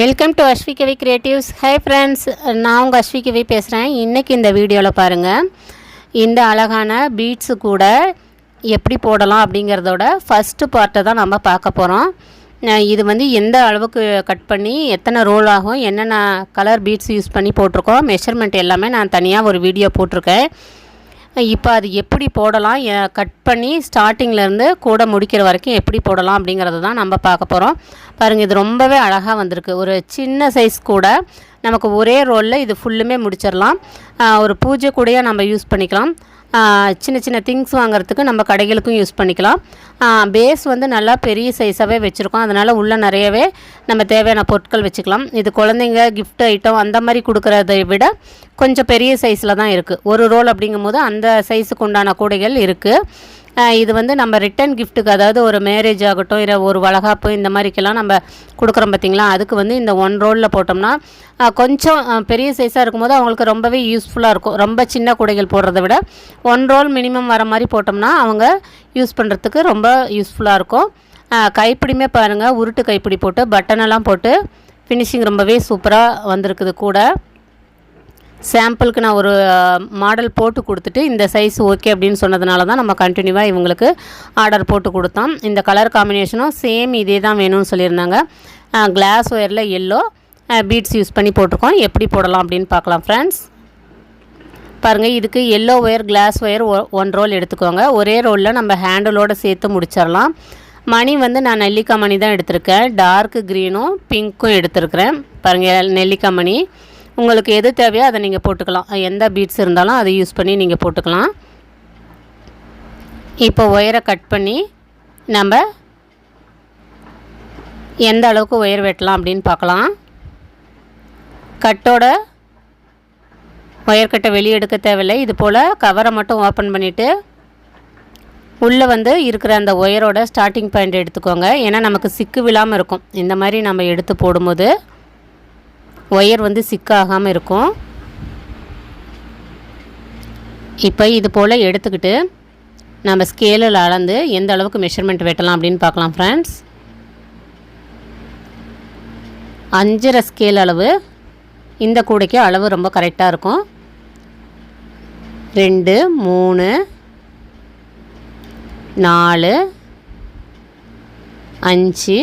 Welcome to Aswikavi creatives hi friends நான் உங்கள் அஸ்விகவி பேசுகிறேன் இன்றைக்கி இந்த வீடியோவில் பாருங்கள் இந்த அழகான பீட்ஸு கூட எப்படி போடலாம் அப்படிங்கிறதோட ஃபஸ்ட்டு பார்ட்டை தான் நம்ம பார்க்க போகிறோம் இது வந்து எந்த அளவுக்கு கட் பண்ணி எத்தனை ரோல் ஆகும் என்னென்ன கலர் பீட்ஸ் யூஸ் பண்ணி போட்டிருக்கோம் மெஷர்மெண்ட் எல்லாமே நான் தனியாக ஒரு வீடியோ போட்டிருக்கேன். இப்போ அது எப்படி போடலாம்? கட் பண்ணி ஸ்டார்டிங்லேருந்து கூட முடிக்கிற வரைக்கும் எப்படி போடலாம் அப்படிங்கிறத தான் நம்ம பார்க்க போகிறோம் பாருங்கள் இது ரொம்பவே அழகாக வந்திருக்கு. ஒரு சின்ன சைஸ் கூட நமக்கு ஒரே ரோலில் இது ஃபுல்லுமே முடிச்சிடலாம். ஒரு பூஜை கூடையாக நம்ம யூஸ் பண்ணிக்கலாம். சின்ன சின்ன திங்ஸ் வாங்குறதுக்கு நம்ம கடைகளுக்கும் யூஸ் பண்ணிக்கலாம். பேஸ் வந்து நல்லா பெரிய சைஸாகவே வச்சுருக்கோம். அதனால் உள்ளே நிறையவே நம்ம தேவையான பொருட்கள் வச்சுக்கலாம். இது குழந்தைங்க கிஃப்ட் ஐட்டம் அந்த மாதிரி கொடுக்குறத விட கொஞ்சம் பெரிய சைஸில் தான் இருக்குது ஒரு ரோல் அப்படிங்கும்போது அந்த சைஸுக்கு உண்டான கூடைகள் இருக்குது இது வந்து நம்ம ரிட்டன் கிஃப்ட்டுக்கு அதாவது ஒரு மேரேஜ் ஆகட்டும் இல்லை ஒரு வளகாப்பு இந்த மாதிரிக்கெல்லாம் நம்ம கொடுக்குறோம் பார்த்தீங்களா அதுக்கு வந்து இந்த ஒன் ரோலில் போட்டோம்னா கொஞ்சம் பெரிய சைஸாக இருக்கும்போது அவங்களுக்கு ரொம்பவே யூஸ்ஃபுல்லாக இருக்கும். ரொம்ப சின்ன கூடைகள் போடுறத விட ஒன் ரோல் மினிமம் வர மாதிரி போட்டோம்னா அவங்க யூஸ் பண்ணுறதுக்கு ரொம்ப யூஸ்ஃபுல்லாக இருக்கும். கைப்பிடிமே கைப்பிடியுமே பாருங்கள் உருட்டு கைப்பிடி போட்டு பட்டனெல்லாம் போட்டு ஃபினிஷிங் ரொம்பவே சூப்பராக வந்திருக்குது கூட. சாம்பிளுக்கு நான் ஒரு மாடல் போட்டு கொடுத்துட்டு இந்த சைஸ் ஓகே அப்படின்னு சொன்னதுனால தான் நம்ம கண்டினியூவாக இவங்களுக்கு ஆர்டர் போட்டு கொடுத்தோம். இந்த கலர் காம்பினேஷனும் சேம் இதே தான் வேணும்னு சொல்லியிருந்தாங்க. கிளாஸ் ஒயரில் எல்லோ பீட்ஸ் யூஸ் பண்ணி போட்டிருக்கோம். எப்படி போடலாம் அப்படின்னு பார்க்கலாம் ஃப்ரெண்ட்ஸ் பாருங்கள் இதுக்கு yellow wire glass wire one roll எடுத்துக்கோங்க. ஒரே ரோலில் நம்ம ஹேண்டிலோடு சேர்த்து முடிச்சிடலாம். மணி வந்து நான் நெல்லிக்காய் மணி தான் எடுத்திருக்கேன். டார்க் க்ரீனும் பிங்க்கும் எடுத்திருக்கிறேன். பாருங்கள் நெல்லிக்காய் மணி. உங்களுக்கு எது தேவையோ அதை நீங்கள் போட்டுக்கலாம். எந்த பீட்ஸ் இருந்தாலும் அதை யூஸ் பண்ணி நீங்கள் போட்டுக்கலாம். இப்போ ஒயரை கட் பண்ணி நம்ம எந்த அளவுக்கு ஒயர் வெட்டலாம் அப்படின்னு பார்க்கலாம். கட்டோட ஒயர் கட்டை வெளியே எடுக்க தேவையில்லை. இது போல் கவரை மட்டும் ஓப்பன் பண்ணிவிட்டு உள்ளே வந்து இருக்கிற அந்த ஒயரோட ஸ்டார்டிங் பாயிண்ட் எடுத்துக்கோங்க. ஏன்னா நமக்கு சிக்கு விழாமல் இருக்கும். இந்த மாதிரி நம்ம எடுத்து போடும்போது ஒயர் வந்து சிக்காகாமல் இருக்கும். இப்போ இது போல் எடுத்துக்கிட்டு நம்ம ஸ்கேலில் அளந்து எந்த அளவுக்கு மெஷர்மெண்ட் வெட்டலாம் அப்படின்னு பார்க்கலாம் ஃப்ரெண்ட்ஸ் அஞ்சரை ஸ்கேல் அளவு இந்த கூடைக்கு அளவு ரொம்ப கரெக்டாக இருக்கும். ரெண்டு மூணு நாலு அஞ்சு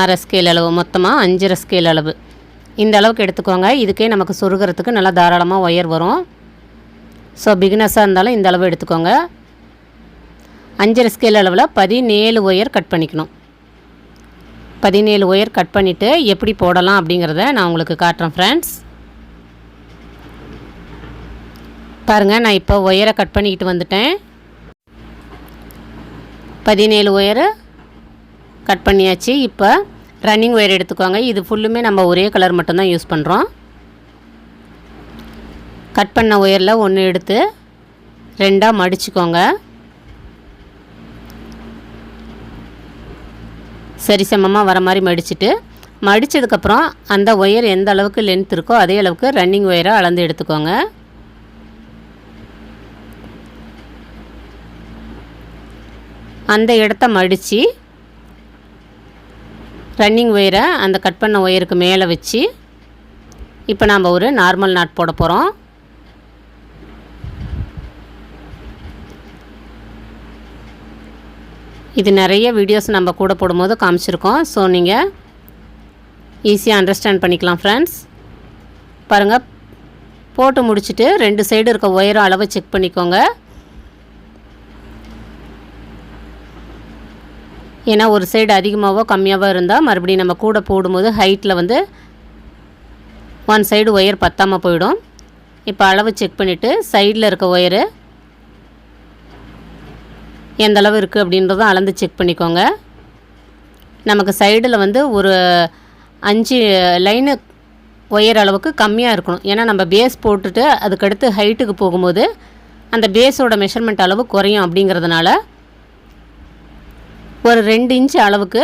அரை ஸ்கேல் அளவு. மொத்தமாக அஞ்சரை ஸ்கேல் அளவு. இந்த அளவுக்கு எடுத்துக்கோங்க. இதுக்கே நமக்கு சொருகிறதுக்கு நல்லா தாராளமாக ஒயர் வரும். ஸோ பிகினஸாக இருந்தாலும் இந்த அளவு எடுத்துக்கோங்க. அஞ்சரை ஸ்கேல் அளவில் பதினேழு ஒயர் கட் பண்ணிக்கணும். பதினேழு ஒயர் கட் பண்ணிவிட்டு எப்படி போடலாம் அப்படிங்கிறத நான் உங்களுக்கு காட்டுறேன் ஃப்ரெண்ட்ஸ் பாருங்கள் நான் இப்போ ஒயரை கட் பண்ணிக்கிட்டு வந்துட்டேன். பதினேழு ஒயரு கட் பண்ணியாச்சு. இப்போ ரன்னிங் ஒயர் எடுத்துக்கோங்க. இது ஃபுல்லுமே நம்ம ஒரே கலர் மட்டும்தான் யூஸ் பண்ணுறோம் கட் பண்ண ஒயரில் ஒன்று எடுத்து ரெண்டாக மடிச்சுக்கோங்க. சரிசமமாக வர மாதிரி மடிச்சுட்டு மடித்ததுக்கப்புறம் அந்த ஒயர் எந்த அளவுக்கு லென்த் இருக்கோ அதே அளவுக்கு ரன்னிங் ஒயரை அளந்து எடுத்துக்கோங்க. அந்த இடத்த மடித்து ரன்னிங் ஒயரை அந்த கட் பண்ண ஒயருக்கு மேலே வச்சு இப்போ நாம் ஒரு நார்மல் நாட் போட போகிறோம் இது நிறைய வீடியோஸ் நம்ம கூட போடும்போது காமிச்சிருக்கோம். ஸோ நீங்கள் ஈஸியாக அண்டர்ஸ்டாண்ட் பண்ணிக்கலாம் ஃப்ரெண்ட்ஸ் பாருங்கள் போட்டு முடிச்சுட்டு ரெண்டு சைடு இருக்க ஒயரும் அளவை செக் பண்ணிக்கோங்க. ஏன்னா ஒரு சைடு அதிகமாகவோ கம்மியாகவோ இருந்தால் மறுபடியும் நம்ம கூட போடும்போது ஹைட்டில் வந்து ஒன் சைடு ஒயர் பத்தாமல் போயிடும். இப்போ அளவு செக் பண்ணிவிட்டு சைடில் இருக்க ஒயரு எந்த அளவு இருக்குது அப்படின்றத அளந்து செக் பண்ணிக்கோங்க. நமக்கு சைடில் வந்து ஒரு அஞ்சு லைனு ஒயர் அளவுக்கு கம்மியாக இருக்கணும். ஏன்னா நம்ம பேஸ் போட்டுட்டு அதுக்கடுத்து ஹைட்டுக்கு போகும்போது அந்த பேஸோட மெஷர்மெண்ட் அளவு குறையும் அப்படிங்கிறதுனால ஒரு ரெண்டு இன்ச் அளவுக்கு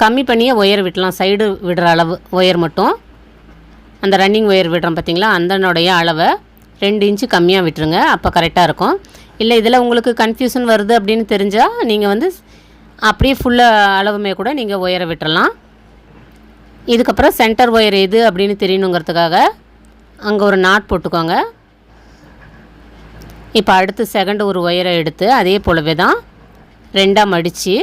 கம்மி பண்ணியே ஒயர் விட்டலாம். சைடு விடுற அளவு ஒயர் மட்டும். அந்த ரன்னிங் ஒயர் விடுறோம் பார்த்தீங்களா அந்தனுடைய அளவை ரெண்டு இன்ச்சு கம்மியாக விட்டுருங்க. அப்போ கரெக்டாக இருக்கும். இல்லை இதில் உங்களுக்கு கன்ஃபியூஷன் வருது அப்படின்னு தெரிஞ்சால் நீங்கள் வந்து அப்படியே ஃபுல்லாக அளவுமே கூட நீங்கள் ஒயரை விட்டுறலாம். இதுக்கப்புறம் சென்டர் ஒயர் எது அப்படின்னு தெரியணுங்கிறதுக்காக அங்கே ஒரு நாட் போட்டுக்கோங்க. இப்போ அடுத்து செகண்ட் ஒரு ஒயரை எடுத்து அதே போலவே தான் ரெண்டாக மடித்து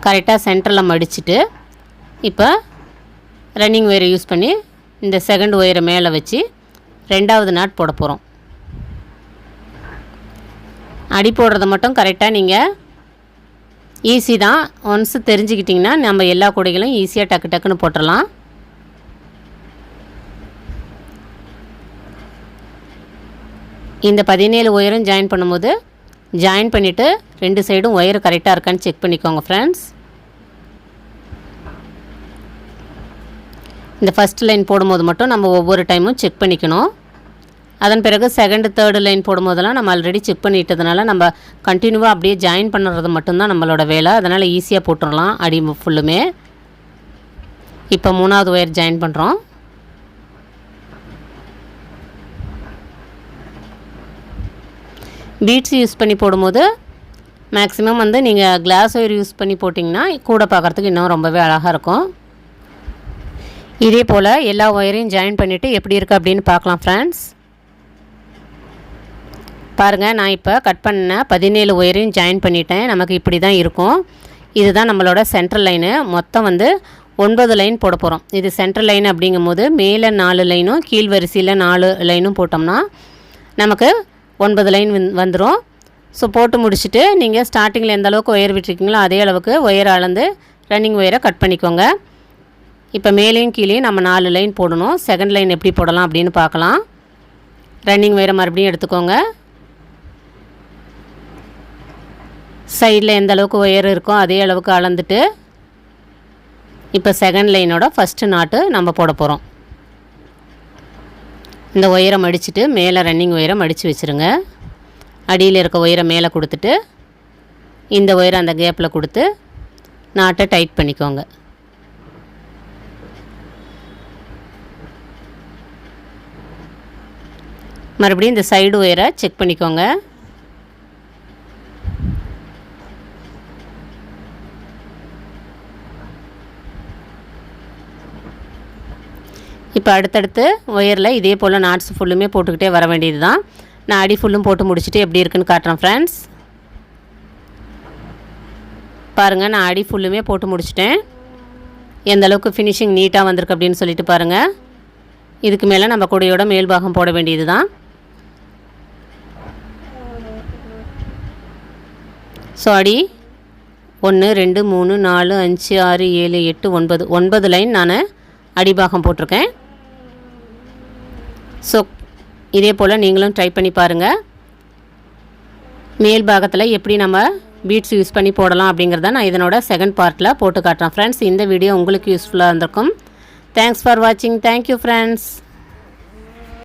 கரெக்டாக சென்டரில் மடிச்சுட்டு இப்போ ரன்னிங் ஒயரை யூஸ் பண்ணி இந்த செகண்ட் ஒயரை மேலே வச்சு ரெண்டாவது நாட் போட போகிறோம் அடி போடுறத மட்டும் கரெக்டாக நீங்கள் ஈஸி தான். ஒன்ஸ் தெரிஞ்சுக்கிட்டிங்கன்னா நம்ம எல்லா கூடைகளும் ஈஸியாக டக்கு டக்குன்னு போட்டுடலாம் இந்த பதினேழு ஒயரும் ஜாயின் பண்ணும்போது ஜாயின் பண்ணிவிட்டு ரெண்டு சைடும் ஒயர் கரெக்டாக இருக்கான்னு செக் பண்ணிக்கோங்க ஃப்ரெண்ட்ஸ் இந்த ஃபஸ்ட் லைன் போடும்போது மட்டும் நம்ம ஒவ்வொரு டைமும் செக் பண்ணிக்கணும். அதன் பிறகு செகண்ட் தேர்டு லைன் போடும்போதெல்லாம் நம்ம ஆல்ரெடி செக் பண்ணிட்டதுனால நம்ம கண்டினியூவாக அப்படியே ஜாயின் பண்ணுறது மட்டும்தான் நம்மளோட வேலை. அதனால் ஈஸியாக போட்டுடலாம் அடி ஃபுல்லுமே இப்போ மூணாவது ஒயர் ஜாயின் பண்ணுறோம் பீட்ஸ் யூஸ் பண்ணி போடும்போது மேக்ஸிமம் வந்து நீங்கள் கிளாஸ் ஒயர் யூஸ் பண்ணி போட்டிங்கன்னா கூட பார்க்குறதுக்கு இன்னும் ரொம்பவே அழகாக இருக்கும். இதே போல் எல்லா ஒயரையும் ஜாயின் பண்ணிவிட்டு எப்படி இருக்குது அப்படின்னு பார்க்கலாம் ஃப்ரெண்ட்ஸ் பாருங்கள் நான் இப்போ கட் பண்ண பதினேழு ஒயரையும் ஜாயின் பண்ணிட்டேன். நமக்கு இப்படி தான் இருக்கும். இதுதான் நம்மளோட சென்ட்ரல் லைனு மொத்தம் வந்து ஒன்பது லைன் போட போகிறோம் இது சென்ட்ரல் லைன் அப்படிங்கும் போது மேலே நாலு லைனும் கீழ் வரிசையில் நாலு லைனும் போட்டோம்னா நமக்கு ஒன்பது லைன் வந்துடும் ஸோ போட்டு முடிச்சுட்டு நீங்கள் ஸ்டார்டிங்கில் எந்த அளவுக்கு ஒயர் விட்டுருக்கீங்களோ அதே அளவுக்கு ஒயர் அளந்து ரன்னிங் ஒயரை கட் பண்ணிக்கோங்க. இப்போ மேலேயும் கீழேயும் நம்ம நாலு லைன் போடணும். செகண்ட் லைன் எப்படி போடலாம் அப்படின்னு பார்க்கலாம். ரன்னிங் ஒயரை மறுபடியும் எடுத்துக்கோங்க. சைடில் எந்த அளவுக்கு ஒயர் இருக்கோ அதே அளவுக்கு அளந்துட்டு இப்போ செகண்ட் லைனோட ஃபஸ்ட்டு நாட்டு நம்ம போட போகிறோம் இந்த ஒயரை மடிச்சுட்டு மேலே ரன்னிங் ஒயரை மடித்து வச்சுருங்க. அடியில் இருக்க ஒயரை மேலே கொடுத்துட்டு இந்த ஒயரை அந்த கேப்பில் கொடுத்து நாட்டை டைட் பண்ணிக்கோங்க. மறுபடியும் இந்த சைடு ஒயரை செக் பண்ணிக்கோங்க. இப்போ அடுத்தடுத்து ஒயரில் இதே போல் நாட்ஸ் ஃபுல்லுமே போட்டுக்கிட்டே வர வேண்டியது தான் நான் அடி ஃபுல்லும் போட்டு முடிச்சுட்டு எப்படி இருக்குன்னு காட்டுறேன் ஃப்ரெண்ட்ஸ் பாருங்கள் நான் அடி ஃபுல்லுமே போட்டு முடிச்சிட்டேன். எந்த அளவுக்கு ஃபினிஷிங் நீட்டாக வந்திருக்கு அப்படின்னு சொல்லிட்டு பாருங்கள் இதுக்கு மேலே நம்ம கொடியோட மேல் பாகம் போட வேண்டியது தான் ஸோ அடி. ஒன்று ரெண்டு மூணு நாலு அஞ்சு ஆறு ஏழு எட்டு ஒன்பது. ஒன்பது லைன் நான் அடிபாகம் போட்டிருக்கேன். ஸோ இதே போல் நீங்களும் ட்ரை பண்ணி பாருங்கள் மேல் பாகத்தில் எப்படி நம்ம பீட்ஸ் யூஸ் பண்ணி போடலாம் அப்படிங்கிறத நான் இதனோட செகண்ட் பார்ட்டில் போட்டு காட்டுறேன். ஃப்ரெண்ட்ஸ் இந்த வீடியோ உங்களுக்கு யூஸ்ஃபுல்லாக இருந்திருக்கும். தேங்க்ஸ் ஃபார் வாட்சிங் தேங்க்யூ ஃப்ரெண்ட்ஸ்